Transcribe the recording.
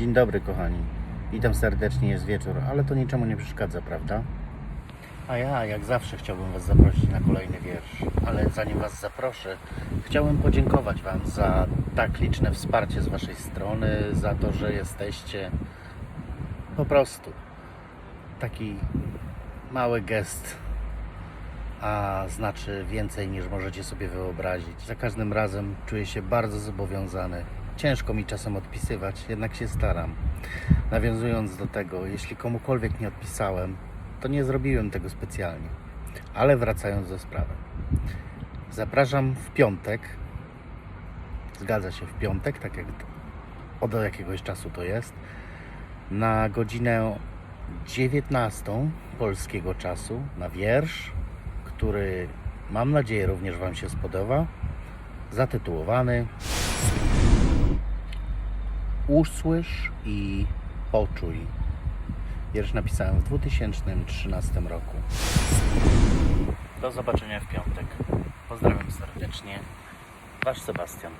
dzień dobry kochani. Witam serdecznie, jest wieczór, ale to niczemu nie przeszkadza, prawda? A ja, jak zawsze, chciałbym Was zaprosić na kolejny wiersz, ale zanim Was zaproszę, chciałbym podziękować Wam za tak liczne wsparcie z Waszej strony, za to, że jesteście po prostu taki mały gest, a znaczy więcej niż możecie sobie wyobrazić. Za każdym razem czuję się bardzo zobowiązany. Ciężko mi czasem odpisywać, jednak się staram. Nawiązując do tego, jeśli komukolwiek nie odpisałem, to nie zrobiłem tego specjalnie. Ale wracając do sprawy. Zapraszam w piątek. Zgadza się, w piątek, tak jak od jakiegoś czasu to jest. Na godzinę 19 polskiego czasu na wiersz, który mam nadzieję również Wam się spodoba. Zatytułowany Usłysz i poczuj. Wiersz napisałem w 2013 roku. Do zobaczenia w piątek. Pozdrawiam serdecznie. Wasz Sebastian.